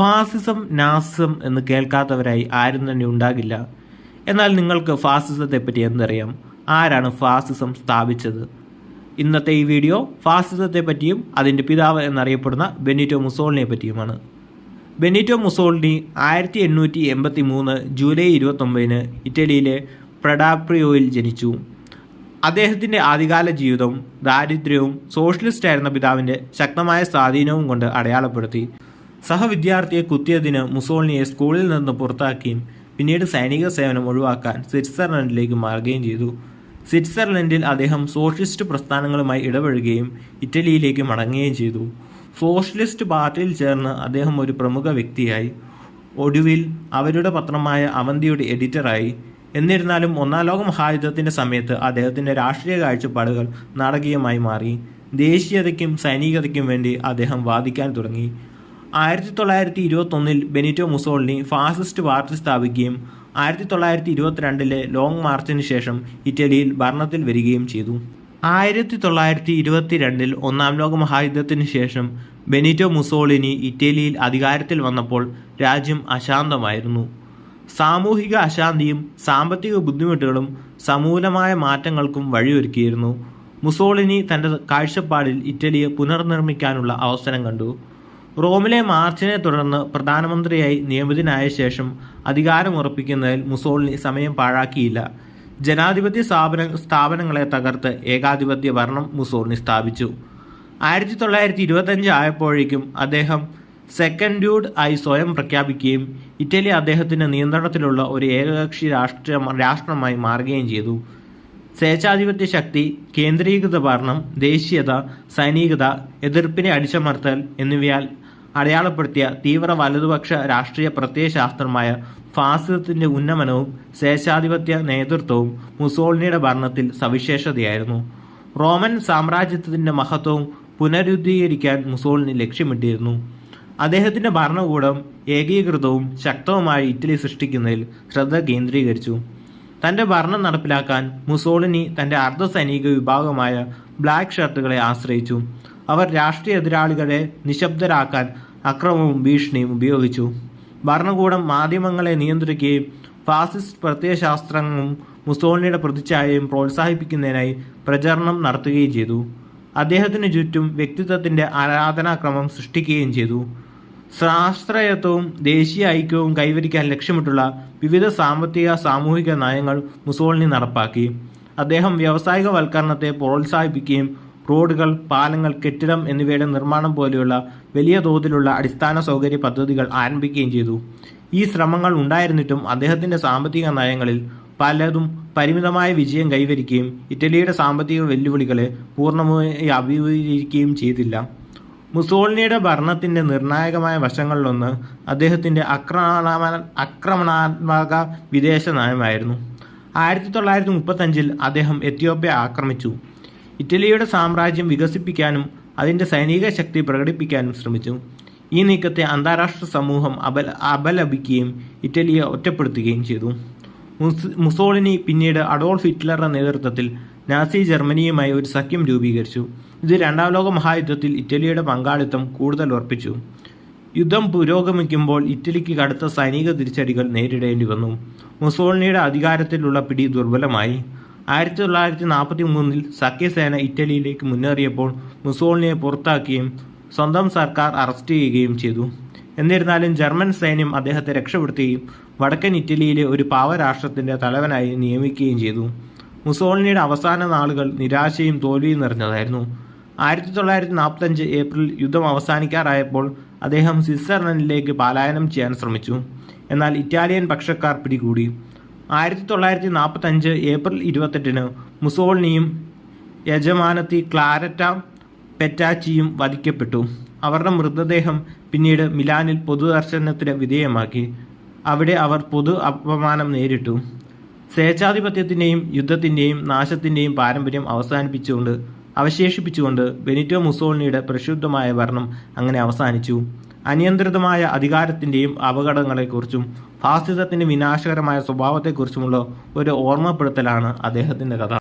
ഫാസിസം Nazism എന്ന് കേൾക്കാത്തവരായി ആരും തന്നെ ഉണ്ടാകില്ല. എന്നാൽ നിങ്ങൾക്ക് ഫാസിസത്തെ പറ്റി എന്തറിയാം? ആരാണ് ഫാസിസം സ്ഥാപിച്ചത്? ഇന്നത്തെ ഈ വീഡിയോ ഫാസിസത്തെ പറ്റിയും അതിന്റെ പിതാവ് എന്നറിയപ്പെടുന്ന ബെനിറ്റോ മുസോളിനെ പറ്റിയുമാണ്. ബെനിറ്റോ മുസോളിനി ആയിരത്തി എണ്ണൂറ്റി എൺപത്തി മൂന്ന് ജൂലൈ ഇരുപത്തൊമ്പതിന് ഇറ്റലിയിലെ പ്രഡാപ്രിയോയിൽ ജനിച്ചു. അദ്ദേഹത്തിന്റെ ആദ്യകാല ജീവിതവും ദാരിദ്ര്യവും സോഷ്യലിസ്റ്റ് ആയിരുന്ന പിതാവിന്റെ ശക്തമായ സ്വാധീനവും കൊണ്ട് അടയാളപ്പെടുത്തി. സഹവിദ്യാർത്ഥിയെ കുത്തിയതിന് മുസോളിനിയെ സ്കൂളിൽ നിന്ന് പുറത്താക്കുകയും പിന്നീട് സൈനിക സേവനം ഒഴിവാക്കാൻ സ്വിറ്റ്സർലൻഡിലേക്ക് മാറുകയും ചെയ്തു. സ്വിറ്റ്സർലൻഡിൽ അദ്ദേഹം സോഷ്യലിസ്റ്റ് പ്രസ്ഥാനങ്ങളുമായി ഇടപഴകുകയും ഇറ്റലിയിലേക്ക് മടങ്ങുകയും ചെയ്തു. സോഷ്യലിസ്റ്റ് പാർട്ടിയിൽ ചേർന്ന് അദ്ദേഹം ഒരു പ്രമുഖ വ്യക്തിയായി. ഒടുവിൽ അവരുടെ പത്രമായ അവന്തിയുടെ എഡിറ്ററായി. എന്നിരുന്നാലും ഒന്നാം ലോക മഹായുദ്ധത്തിന്റെ സമയത്ത് അദ്ദേഹത്തിന്റെ രാഷ്ട്രീയ കാഴ്ചപ്പാടുകൾ നാടകീയമായി മാറി. ദേശീയതയ്ക്കും സൈനികതയ്ക്കും വേണ്ടി അദ്ദേഹം വാദിക്കാൻ തുടങ്ങി. ആയിരത്തി തൊള്ളായിരത്തി ഇരുപത്തൊന്നിൽ ബെനിറ്റോ മുസോളിനി ഫാസിസ്റ്റ് പാർട്ടി സ്ഥാപിക്കുകയും ആയിരത്തി തൊള്ളായിരത്തി ഇരുപത്തിരണ്ടിലെ ലോങ് മാർച്ചിന് ശേഷം ഇറ്റലിയിൽ ഭരണത്തിൽ വരികയും ചെയ്തു. ആയിരത്തി തൊള്ളായിരത്തി ഇരുപത്തിരണ്ടിൽ ഒന്നാം ലോക മഹായുദ്ധത്തിന് ശേഷം ബെനിറ്റോ മുസോളിനി ഇറ്റലിയിൽ അധികാരത്തിൽ വന്നപ്പോൾ രാജ്യം അശാന്തമായിരുന്നു. സാമൂഹിക അശാന്തിയും സാമ്പത്തിക ബുദ്ധിമുട്ടുകളും സമൂലമായ മാറ്റങ്ങൾക്കും വഴിയൊരുക്കിയിരുന്നു. മുസോളിനി തന്റെ കാഴ്ചപ്പാടിൽ ഇറ്റലിയെ പുനർനിർമ്മിക്കാനുള്ള അവസരം കണ്ടു. റോമിലെ മാർച്ചിനെ തുടർന്ന് പ്രധാനമന്ത്രിയായി നിയമിതനായ ശേഷം അധികാരമുറപ്പിക്കുന്നതിൽ മുസോളിനി സമയം പാഴാക്കിയില്ല. ജനാധിപത്യ സ്ഥാപന സ്ഥാപനങ്ങളെ തകർത്ത് ഏകാധിപത്യ ഭരണം മുസോളിനി സ്ഥാപിച്ചു. ആയിരത്തി തൊള്ളായിരത്തി ഇരുപത്തഞ്ച് ആയപ്പോഴേക്കും അദ്ദേഹം സെക്കൻഡ് ഡ്യൂഡ് ആയി സ്വയം പ്രഖ്യാപിക്കുകയും ഇറ്റലി അദ്ദേഹത്തിന്റെ നിയന്ത്രണത്തിലുള്ള ഒരു ഏകകക്ഷി രാഷ്ട്ര രാഷ്ട്രമായി മാറുകയും ചെയ്തു. സ്വേച്ഛാധിപത്യ ശക്തി കേന്ദ്രീകൃത ഭരണം ദേശീയത സൈനികത എതിർപ്പിനെ അടിച്ചമർത്തൽ എന്നിവയാൽ അടയാളപ്പെടുത്തിയ തീവ്ര വലതുപക്ഷ രാഷ്ട്രീയ പ്രത്യയശാസ്ത്രമായ ഫാസിസത്തിന്റെ ഉന്നമനവും സ്വേച്ഛാധിപത്യ നേതൃത്വവും മുസോളിനിയുടെ ഭരണത്തിൽ സവിശേഷതയായിരുന്നു. റോമൻ സാമ്രാജ്യത്വത്തിന്റെ മഹത്വവും പുനരുദ്ധീകരിക്കാൻ മുസോളിനി ലക്ഷ്യമിട്ടിരുന്നു. അദ്ദേഹത്തിന്റെ ഭരണകൂടം ഏകീകൃതവും ശക്തവുമായ ഇറ്റലി സൃഷ്ടിക്കുന്നതിൽ ശ്രദ്ധ കേന്ദ്രീകരിച്ചു. തന്റെ ഭരണം നടപ്പിലാക്കാൻ മുസോളിനി തന്റെ അർദ്ധസൈനിക വിഭാഗമായ ബ്ലാക്ക് ഷർട്ടുകളെ ആശ്രയിച്ചു. അവർ രാഷ്ട്രീയ എതിരാളികളെ നിശബ്ദരാക്കാൻ അക്രമവും ഭീഷണിയും ഉപയോഗിച്ചു. ഭരണകൂടം മാധ്യമങ്ങളെ നിയന്ത്രിക്കുകയും ഫാസിസ്റ്റ് പ്രത്യയശാസ്ത്രങ്ങളും മുസോളിനിയുടെ പ്രതിച്ഛായയും പ്രോത്സാഹിപ്പിക്കുന്നതിനായി പ്രചരണം നടത്തുകയും ചെയ്തു. അദ്ദേഹത്തിന് ചുറ്റും വ്യക്തിത്വത്തിന്റെ ആരാധനാക്രമം സൃഷ്ടിക്കുകയും ചെയ്തു. സ്വാശ്രയത്വവും ദേശീയ ഐക്യവും കൈവരിക്കാൻ ലക്ഷ്യമിട്ടുള്ള വിവിധ സാമ്പത്തിക സാമൂഹിക നയങ്ങൾ മുസോളിനി നടപ്പാക്കി. അദ്ദേഹം വ്യാവസായികവൽക്കരണത്തെ പ്രോത്സാഹിപ്പിക്കുകയും റോഡുകൾ പാലങ്ങൾ കെട്ടിടം എന്നിവയുടെ നിർമ്മാണം പോലെയുള്ള വലിയ തോതിലുള്ള അടിസ്ഥാന സൗകര്യ പദ്ധതികൾ ആരംഭിക്കുകയും ചെയ്തു. ഈ ശ്രമങ്ങൾ ഉണ്ടായിരുന്നിട്ടും അദ്ദേഹത്തിന്റെ സാമ്പത്തിക നയങ്ങളിൽ പലതും പരിമിതമായ വിജയം കൈവരിക്കുകയും ഇറ്റലിയുടെ സാമ്പത്തിക വെല്ലുവിളികളെ പൂർണമായി അഭിമുഖീകരിക്കുകയും ചെയ്തില്ല. മുസോളിനിയുടെ ഭരണത്തിന്റെ നിർണായകമായ വശങ്ങളിലൊന്ന് അദ്ദേഹത്തിന്റെ ആക്രമണ ആക്രമണാത്മക വിദേശ നയമായിരുന്നു. ആയിരത്തി തൊള്ളായിരത്തി മുപ്പത്തഞ്ചിൽ അദ്ദേഹം എത്യോപ്യ ആക്രമിച്ചു. ഇറ്റലിയുടെ സാമ്രാജ്യം വികസിപ്പിക്കാനും അതിന്റെ സൈനിക ശക്തി പ്രകടിപ്പിക്കാനും ശ്രമിച്ചു. ഈ നീക്കത്തെ അന്താരാഷ്ട്ര സമൂഹം അപല അപലപിക്കുകയും ഇറ്റലിയെ ഒറ്റപ്പെടുത്തുകയും ചെയ്തു. മുസ് മുസോളിനി പിന്നീട് അഡോൾഫ് ഹിറ്റ്ലറുടെ നേതൃത്വത്തിൽ നാസി ജർമ്മനിയുമായി ഒരു സഖ്യം രൂപീകരിച്ചു. ഇത് രണ്ടാം ലോക മഹായുദ്ധത്തിൽ ഇറ്റലിയുടെ പങ്കാളിത്തം കൂടുതൽ ഉറപ്പിച്ചു. യുദ്ധം പുരോഗമിക്കുമ്പോൾ ഇറ്റലിക്ക് കടുത്ത സൈനിക തിരിച്ചടികൾ നേരിടേണ്ടി വന്നു. മുസോളിനിയുടെ അധികാരത്തിലുള്ള പിടി ദുർബലമായി. ആയിരത്തി തൊള്ളായിരത്തി നാൽപ്പത്തി മൂന്നിൽ സഖ്യസേന ഇറ്റലിയിലേക്ക് മുന്നേറിയപ്പോൾ മുസോളിനിയെ പുറത്താക്കുകയും സ്വന്തം സർക്കാർ അറസ്റ്റ് ചെയ്യുകയും ചെയ്തു. എന്നിരുന്നാലും ജർമ്മൻ സൈന്യം അദ്ദേഹത്തെ രക്ഷപ്പെടുത്തുകയും വടക്കൻ ഇറ്റലിയിലെ ഒരു പാവരാഷ്ട്രത്തിന്റെ തലവനായി നിയമിക്കുകയും ചെയ്തു. മുസോളിനിയുടെ അവസാന നാളുകൾ നിരാശയും തോൽവിയും നിറഞ്ഞതായിരുന്നു. ആയിരത്തി തൊള്ളായിരത്തി നാൽപ്പത്തഞ്ച് ഏപ്രിൽ യുദ്ധം അവസാനിക്കാറായപ്പോൾ അദ്ദേഹം സ്വിറ്റ്സർലൻഡിലേക്ക് പലായനം ചെയ്യാൻ ശ്രമിച്ചു. എന്നാൽ ഇറ്റാലിയൻ പക്ഷക്കാർ പിടികൂടി. ആയിരത്തി തൊള്ളായിരത്തി നാൽപ്പത്തഞ്ച് ഏപ്രിൽ ഇരുപത്തെട്ടിന് മുസോളിനിയും യജമാനത്തി ക്ലാരറ്റ പെറ്റാച്ചിയും വധിക്കപ്പെട്ടു. അവരുടെ മൃതദേഹം പിന്നീട് മിലാനിൽ പൊതുദർശനത്തിന് വിധേയമാക്കി. അവിടെ അവർ പൊതു അപമാനം നേരിട്ടു. സ്വേച്ഛാധിപത്യത്തിന്റെയും യുദ്ധത്തിന്റെയും നാശത്തിന്റെയും പാരമ്പര്യം അവസാനിപ്പിച്ചുകൊണ്ട് അവശേഷിപ്പിച്ചുകൊണ്ട് ബെനിറ്റോ മുസോളിനിയുടെ പ്രക്ഷുബ്ധമായ ഭരണം അങ്ങനെ അവസാനിച്ചു. അനിയന്ത്രിതമായ അധികാരത്തിന്റെയും അപകടങ്ങളെക്കുറിച്ചും ഫാസിസത്തിന്റെ വിനാശകരമായ സ്വഭാവത്തെക്കുറിച്ചുമുള്ള ഒരു ഓർമ്മപ്പെടുത്തലാണ് അദ്ദേഹത്തിന്റെ കഥ.